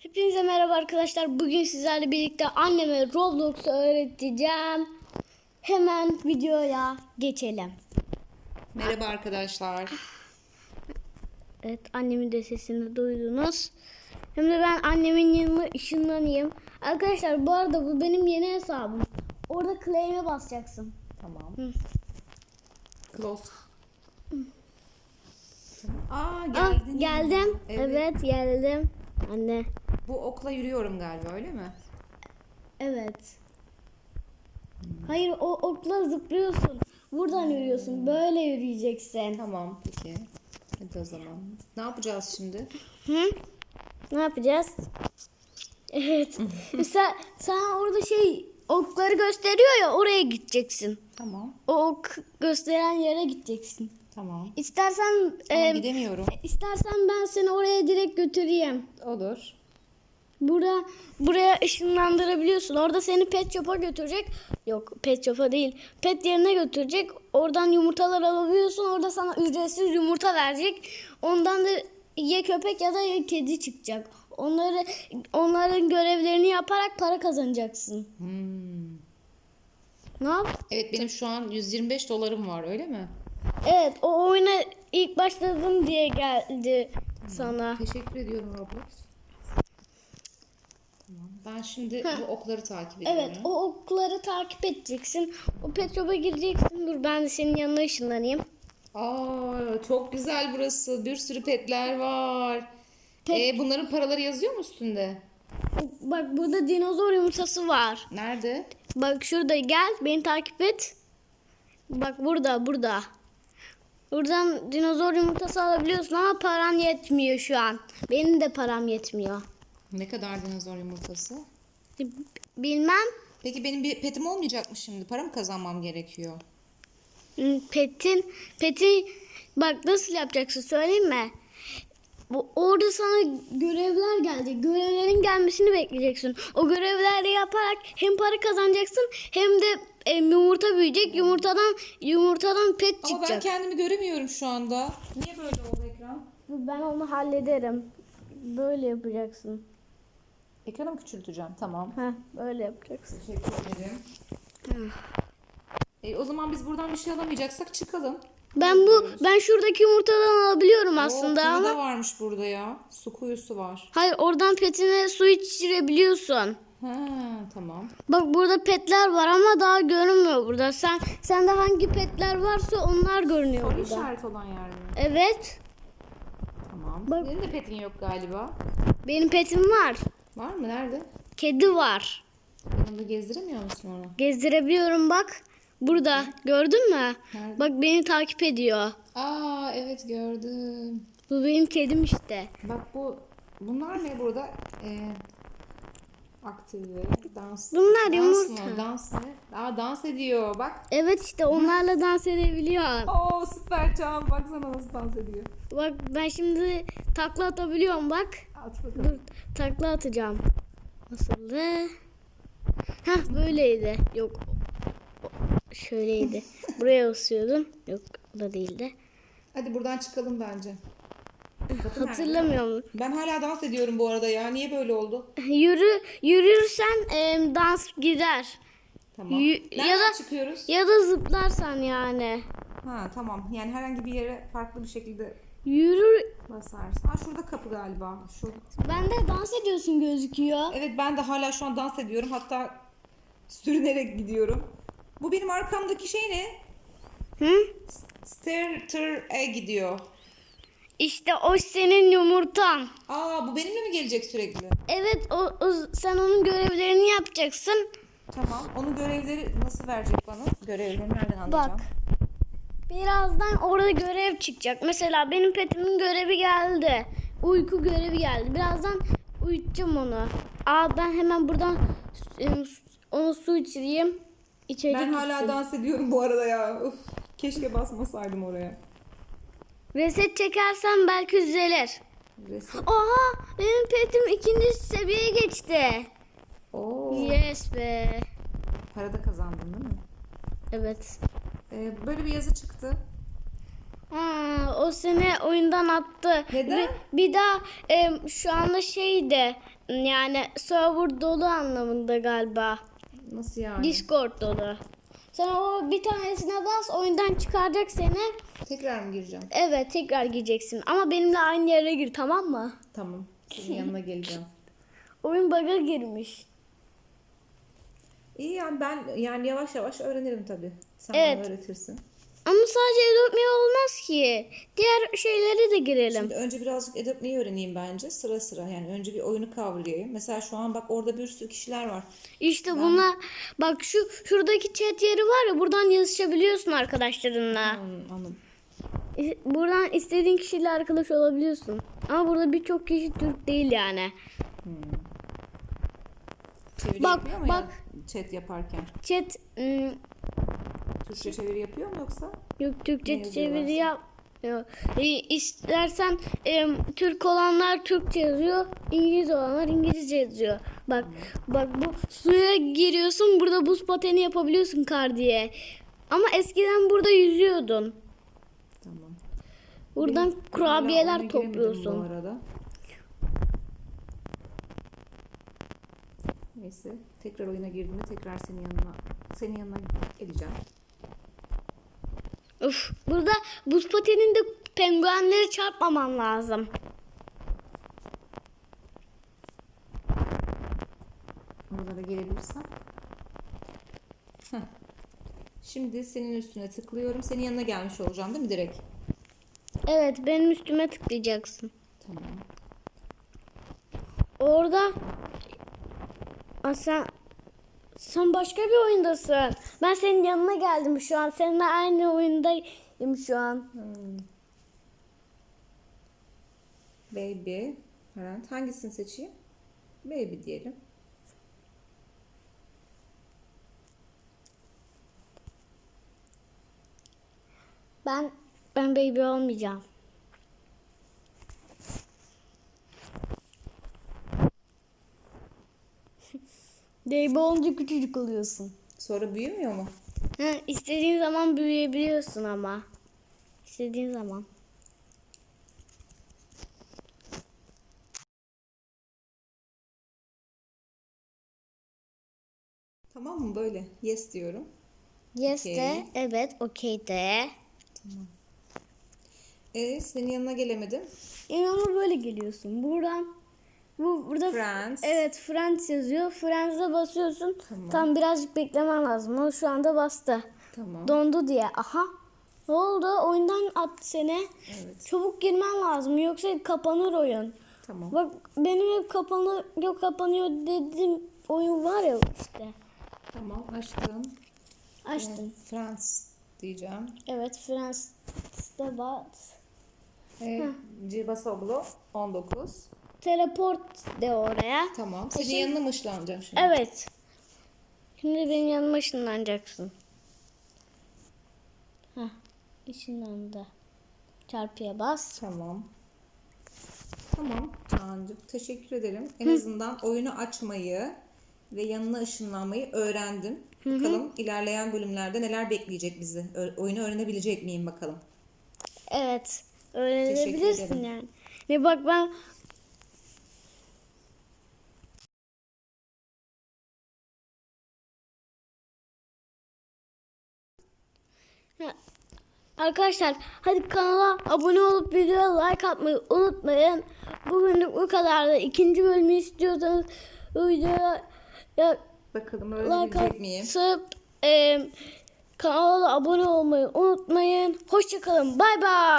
Hepinize merhaba arkadaşlar. Bugün sizlerle birlikte anneme Roblox'u öğreteceğim. Hemen videoya geçelim. Merhaba arkadaşlar. Evet annemin de sesini duydunuz. Hem de ben annemin yanına ışınlanayım. Arkadaşlar bu arada bu benim yeni hesabım. Orada claim'e basacaksın. Tamam. Hı. Close. Aa Ah, geldin. geldim. Evet. evet geldim. Anne. Bu okla yürüyorum galiba öyle mi? Evet. Hayır o okla zıplıyorsun. Buradan yürüyorsun. Böyle yürüyeceksin. Tamam peki. Hadi o zaman. Ne yapacağız şimdi? Hı? Ne yapacağız? Evet. sen, sen orada şey okları gösteriyor ya oraya gideceksin. Tamam. O ok gösteren yere gideceksin. Tamam. İstersen Ama e, gidemiyorum. istersen ben seni oraya direkt götüreyim. Olur. Burada buraya ışınlandırabiliyorsun. Orada seni pet shop'a götürecek. Yok pet shop'a değil. Pet yerine götürecek. Oradan yumurtalar alabiliyorsun. Orada sana ücretsiz yumurta verecek. Ondan da ya köpek ya da ya kedi çıkacak. Onları onların görevlerini yaparak para kazanacaksın. Hmm. Ne yap? Evet benim şu an 125 dolarım var öyle mi? Evet o oyuna ilk başladım diye geldi sana. Teşekkür ediyorum Roblox. Tamam. Ben şimdi bu okları takip ediyorum. Evet o okları takip edeceksin. O pet shop'a gireceksin. Dur ben de senin yanına ışınlanayım. Aa çok güzel burası. Bir sürü petler var. Pet- Ee, bunların paraları yazıyor mu üstünde? Bak burada dinozor yumurtası var. Nerede? Bak şurada gel beni takip et. Bak burada burada. Buradan dinozor yumurtası alabiliyorsun ama paran yetmiyor şu an. Benim de param yetmiyor. Ne kadar dinozor yumurtası? Bilmem. Peki benim bir petim olmayacak mı şimdi? Para mı kazanmam gerekiyor? Hmm, Petin, peti bak nasıl yapacaksın söyleyeyim mi? Bu, orada sana görevler gelecek. Görevlerin gelmesini bekleyeceksin. O görevleri yaparak hem para kazanacaksın hem de e, yumurta büyüyecek. Yumurtadan yumurtadan pet Ama ben çıkacak. kendimi göremiyorum şu anda. Niye böyle oldu ekran? Ben onu hallederim. Böyle yapacaksın. Ekranı mı küçülteceğim? Tamam. Heh, böyle yapacaksın. Teşekkür ederim. E, o zaman biz buradan bir şey alamayacaksak çıkalım. Ben bu ben şuradaki yumurtadan alabiliyorum aslında Oo, kuyu ama da varmış burada ya. Su kuyusu var. hayır oradan petine su içirebiliyorsun. Ha tamam. Bak burada petler var ama daha görünmüyor burada. Sen sende hangi petler varsa onlar görünüyor Soru burada. işareti olan yer mi? Evet. Tamam. Bak- Senin de petin yok galiba. Benim petim var. Var mı? Nerede? Kedi var. Yanımda gezdiremiyor musun onu? Gezdirebiliyorum bak. Burada. Gördün mü? Nerede? Bak beni takip ediyor. Aa evet gördüm. Bu benim kedim işte. Bak bu bunlar ne burada? Ee, aktive, dans. Bunlar dans yumurta. Mı? Dans ne? Aa dans ediyor bak. Evet işte onlarla dans edebiliyor. Oo süper Can. Baksana nasıl dans ediyor. Bak ben şimdi takla atabiliyorum bak. At bakalım. Dur takla atacağım. Nasıldı? Hah böyleydi. Yok. Şöyleydi. Buraya basıyordum. Yok o da değildi. Hadi buradan çıkalım bence. Kapı nerede? Hatırlamıyorum. Ben hala dans ediyorum bu arada ya. Niye böyle oldu? Yürü yürürsen em, dans gider. Tamam. Y- Nereden ya da- çıkıyoruz? Ya da zıplarsan yani. Ha tamam. Yani herhangi bir yere farklı bir şekilde Yürü. basarsın. Ha şurada kapı galiba. Şu. Ben de dans ediyorsun gözüküyor. Evet ben de hala şu an dans ediyorum. Hatta sürünerek gidiyorum. Bu benim arkamdaki şey ne? Hı? Starter'e gidiyor. İşte o senin yumurtan. Aa bu benimle mi gelecek sürekli? Evet o, o sen onun görevlerini yapacaksın. Tamam. Onun görevleri nasıl verecek bana? Görevlerini nereden anlayacağım? Bak. Birazdan orada görev çıkacak. Mesela benim petimin görevi geldi. Uyku görevi geldi. Birazdan uyutacağım onu. Aa ben hemen buradan onu su içireyim. İçecek Ben hala içsin. dans ediyorum bu arada ya. Uf, keşke basmasaydım oraya. Reset çekersen belki düzelir. Resim. Oha benim petim ikinci seviyeye geçti. Oo. Yes be. Para da kazandın değil mi? Evet. Ee, böyle bir yazı çıktı. Ha, o seni oyundan attı. Neden? Bir, bir daha e, şu anda şeydi yani server dolu anlamında galiba. Nasıl yani? Discord dolu. Sen o bir tanesine bas oyundan çıkaracak seni. Tekrar mı gireceğim? Evet tekrar gireceksin ama benimle aynı yere gir tamam mı? Tamam. Senin yanına geleceğim. Oyun bug'a girmiş. İyi yani ben yani yavaş yavaş öğrenirim tabii. Sen Evet. bana öğretirsin. Ama sadece Adobe olmaz ki. Diğer şeyleri de girelim. Şimdi önce birazcık Adobe'yi öğreneyim bence sıra sıra. Yani önce bir oyunu kavrayayım. Mesela şu an bak orada bir sürü kişiler var. İşte buna bak şu şuradaki chat yeri var ya buradan yazışabiliyorsun arkadaşlarınla. Hmm, anladım. İ- Buradan istediğin kişiyle arkadaş olabiliyorsun. Ama burada birçok kişi Türk değil yani. Çeviri Bak, bak. ya chat yaparken? Chat ım, Türkçe çeviri yapıyor mu yoksa? yok Türkçe çeviri yapmıyor. E, istersen em, Türk olanlar Türkçe yazıyor, İngiliz olanlar İngilizce yazıyor. Bak bak bu suya giriyorsun burada buz pateni yapabiliyorsun kar diye. Ama eskiden burada yüzüyordun. Tamam. Buradan Benim- ben kurabiyeler topluyorsun. Bu arada. Neyse tekrar oyuna girdiğimde tekrar senin yanına senin yanına geleceğim. Uf, burada buz pateninde penguenleri çarpmaman lazım. Oralara gelebilirsem. Heh. Şimdi senin üstüne tıklıyorum. Senin yanına gelmiş olacağım değil mi direkt? Evet, benim üstüme tıklayacaksın. Tamam. Orada Aa, sen sen başka bir oyundasın. Ben senin yanına geldim şu an. Seninle aynı oyundayım şu an. Baby. Parent. Hangisini seçeyim? Baby diyelim. Ben ben baby olmayacağım. baby olunca küçücük oluyorsun. Sonra büyümüyor mu? Ha, istediğin zaman büyüyebiliyorsun ama. İstediğin zaman. Tamam mı böyle? Yes diyorum. Yes Okey. de, evet, okey de. E senin yanına gelemedim. Yani ama böyle geliyorsun. Buradan bu burada Friends. Evet, Friends yazıyor. Friends'e basıyorsun. Tamam. Tam birazcık beklemen lazım. O şu anda bastı. Tamam. Dondu diye. Aha. Ne oldu? Oyundan attı seni. Evet. Çabuk girmen lazım yoksa kapanır oyun. Tamam. Bak benim hep kapanıyor, yok kapanıyor dediğim oyun var ya işte. Tamam açtım. Açtın. France diyeceğim. Evet, Friends'te bas. E, Cibasoblo 19. Teleport de oraya. Tamam. Senin Şimdi- yanına mı ışınlanacağım şimdi? Evet. Şimdi benim yanıma ışınlanacaksın. Heh, ışınlandı. Çarpıya bas. Tamam. Tamam Cancığım. Teşekkür ederim. En azından oyunu açmayı ve yanına ışınlanmayı öğrendim. Bakalım ilerleyen bölümlerde neler bekleyecek bizi. Ö- oyunu öğrenebilecek miyim bakalım. Evet. Öğrenebilirsin yani. Ne bak ben Arkadaşlar hadi kanala abone olup videoya like atmayı unutmayın. Bugünlük bu kadar da ikinci bölümü istiyorsanız videoya ya, Bakalım like atıp e, kanala abone olmayı unutmayın. Hoşçakalın. Bay bay.